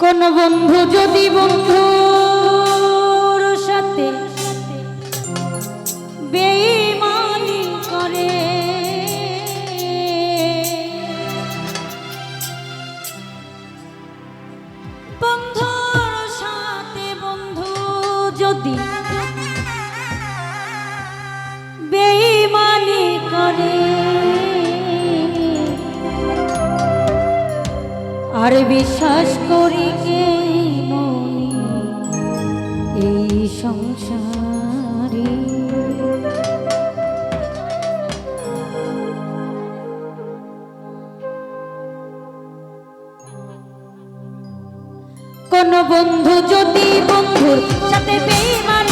কোন বন্ধু যদি বন্ধুর সাথে আর বিশ্বাস করি কে এই সংসারে। কোন বন্ধু যদি বন্ধুর সাথে বেমান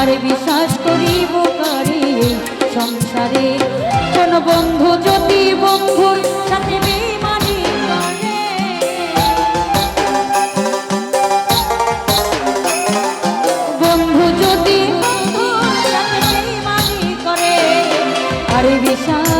আর বিশ্বাস করিব কারি? সংসারে কোন বন্ধু যদি বন্ধুর সাথে বন্ধু বিশ্বাস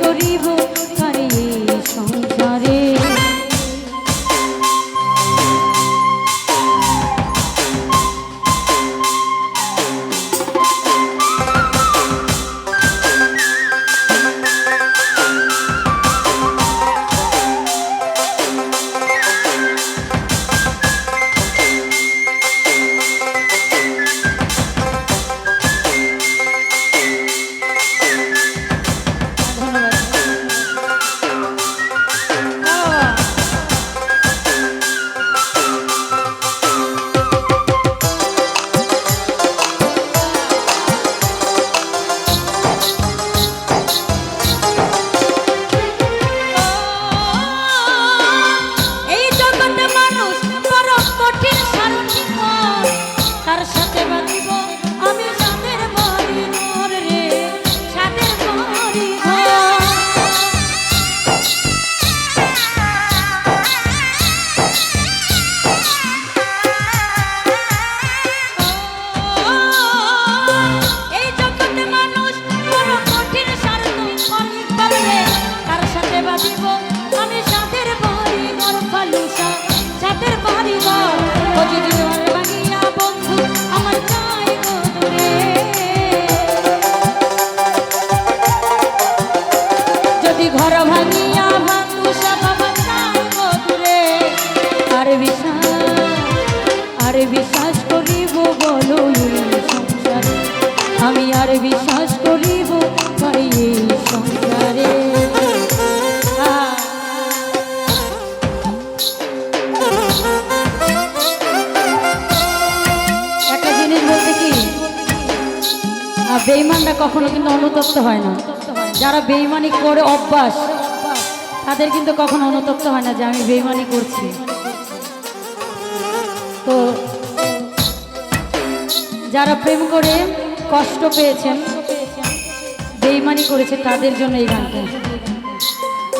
যদি ঘর ভাঙিয়া ভাঙু সব আর বিশ্বাস আর বিশ্বাস করিব বলো সংসারে। আমি আর বিশ্বাস করিব পারি সংসারে। বেইমানটা কখনো কিন্তু অনুতপ্ত হয় না। যারা বেইমানি করে অভ্যাস, তাদের কিন্তু কখনো অনুতপ্ত হয় না যে আমি বেইমানি করছি। তো যারা প্রেম করে কষ্ট পেয়েছেন বেইমানি করেছে, তাদের জন্য এই গানটা।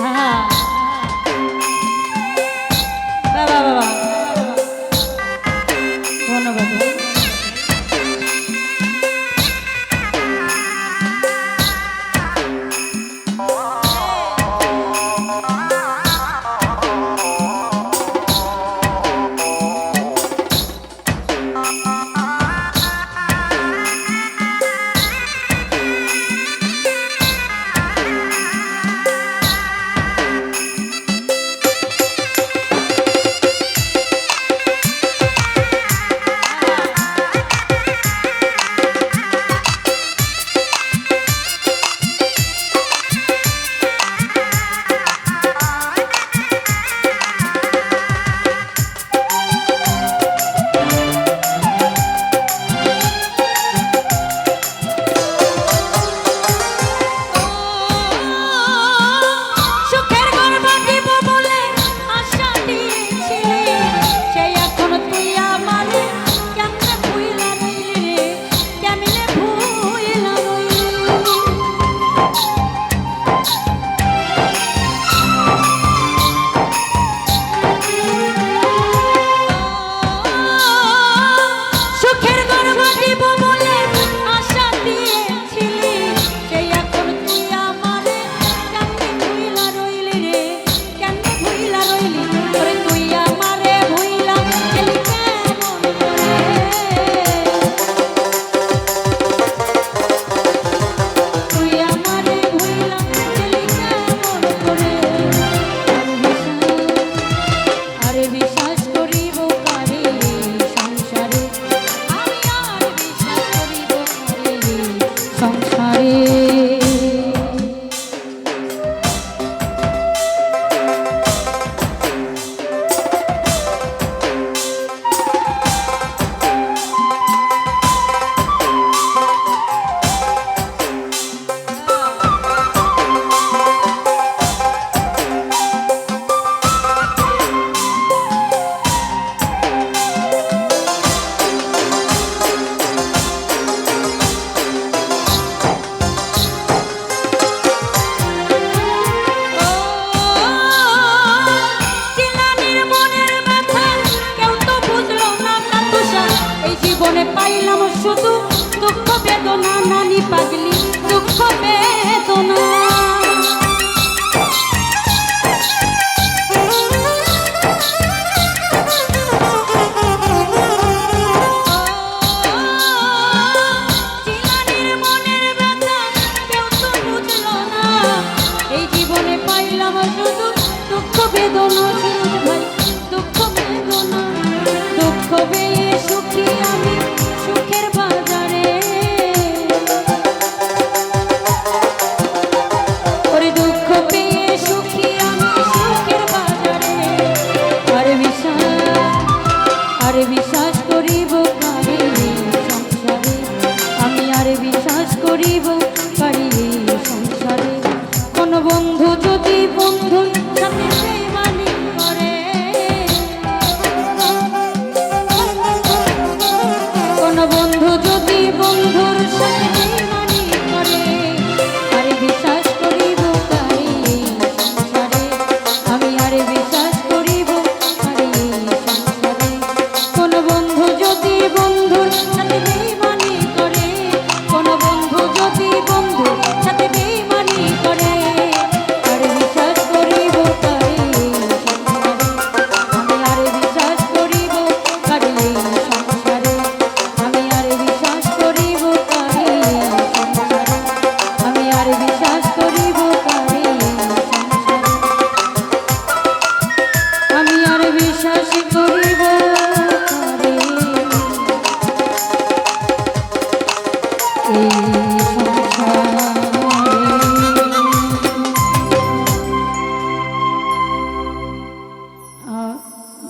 হ্যাঁ, হ্যাঁ। বাবা বাবা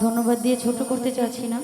ধন্যবাদ দিয়ে ছোট করতে চাচ্ছি না।